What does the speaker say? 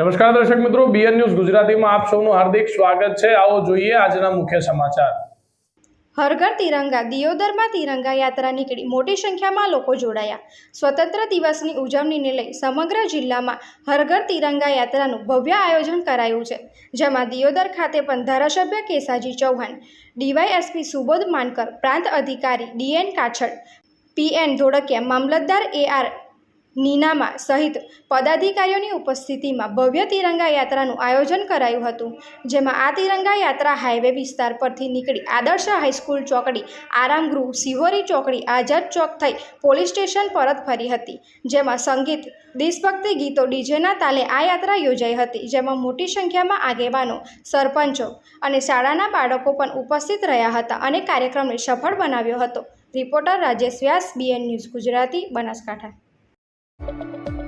નમસ્કાર દર્શક મિત્રો બીએન ન્યૂઝ ગુજરાતીમાં આપ સૌનું હાર્દિક સ્વાગત છે. આવો જોઈએ આજના મુખ્ય સમાચાર. હરઘર તિરંગા, દિયોદરમાં તિરંગા યાત્રા નીકળી. મોટી સંખ્યામાં લોકો જોડાયા. સ્વતંત્ર દિવસની ઉજવણીને લઈ સમગ્ર જિલ્લામાં હરઘર તિરંગા યાત્રાનું ભવ્ય આયોજન કરાયું છે. જેમાં દિયોદર ખાતે પણ ધારાસભ્ય કેસાજી ચૌહાણ, ડીવાયએસપી સુબોધ માનકર, પ્રાંત અધિકારી ડીએન કાછડ પીએન ધોળકિયા, મામલતદાર એ આર નીનામા સહિત પદાધિકારીઓની ઉપસ્થિતિમાં ભવ્ય તિરંગા યાત્રાનું આયોજન કરાયું હતું, જેમાં આ તિરંગા યાત્રા હાઈવે વિસ્તાર પરથી નીકળી આદર્શ હાઈસ્કૂલ ચોકડી આરામગૃહ સિહોરી ચોકડી, આઝાદ ચોક થઈ પોલીસ સ્ટેશન પરત ફરી હતી, જેમાં સંગીત, દેશભક્તિ ગીતો ડીજેના તાલે આ યાત્રા યોજાઈ હતી, જેમાં મોટી સંખ્યામાં આગેવાનો, સરપંચો અને શાળાના બાળકો પણ ઉપસ્થિત રહ્યા હતા અને કાર્યક્રમને સફળ બનાવ્યો હતો. Reporter Rajesh Vyas, BN news Gujarati, Banaskantha. Thank you.